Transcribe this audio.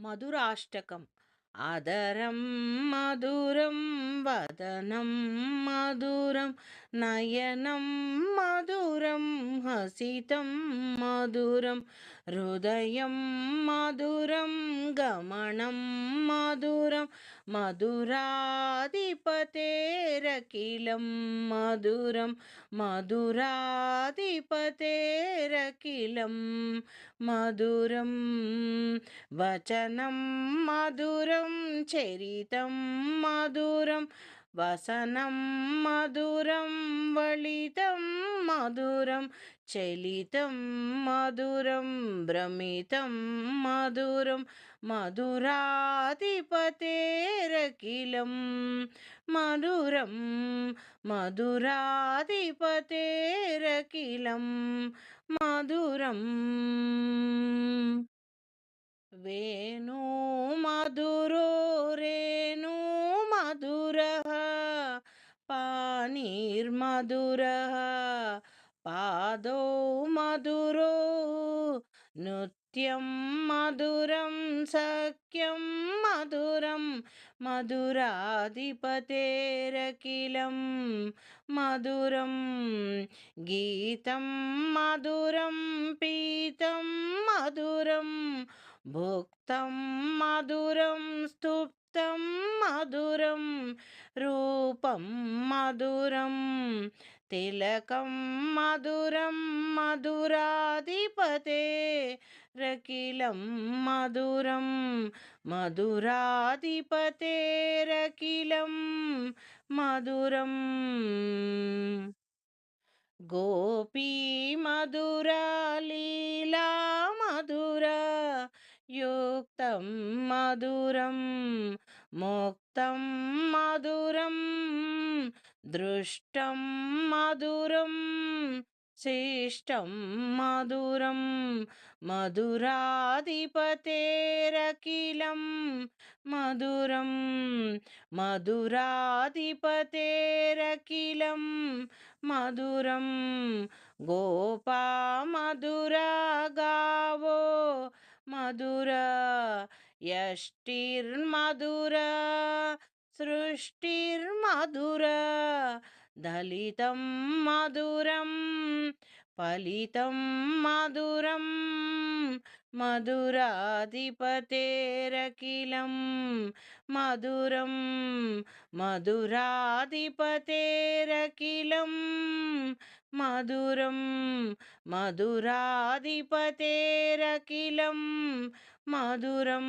మధురాష్టకం ఆదరం మధురం వదనం మధురం నయనం మధురం హసితం మధురం హృదయం మధురం గమనం మధురం మధురాధిపతేరకిలం మధురం మధురాధిపతేరకిలం మధురం వచనం మధురం చరితం చరితం మధురం వసనం మధురం వళితం మధురం చలితం మధురం భ్రమితం మధురం మధురాధిపతేరకిలం మధురం మధురాధిపతేరకిలం మధురం. మధురో రేణు మధుర పానీర్మధుర పాదో మధురో నృత్యం మధురం సఖ్యం మధురం మధురాధిపతేరకిలం మధురం గీతం మధురం పీతం మధురం భుక్తం మధురం స్తుప్తం మధురం రూపం మధురం తిలకం మధురం మధురాధిపతే రకిలం మధురం మధురాధిపతే రకిలం మధురం. గోపీ మధురాలి యుక్తం మధురం ముక్తం మధురం దృష్టం మధురం శిష్టం మధురం మధురాధిపతేరకిలం మధురం మధురాధిపతేరకిలం మధురం గోపా మధురా గావో మధుర యష్టిర్మధుర సృష్టిర్మధుర దళితం మధురం ఫలితం మధురం మధురాధిపతేరకిలం మధురం మధురాధిపతేరకిలం మధురం మధురాధిపతేరకిలం మధురం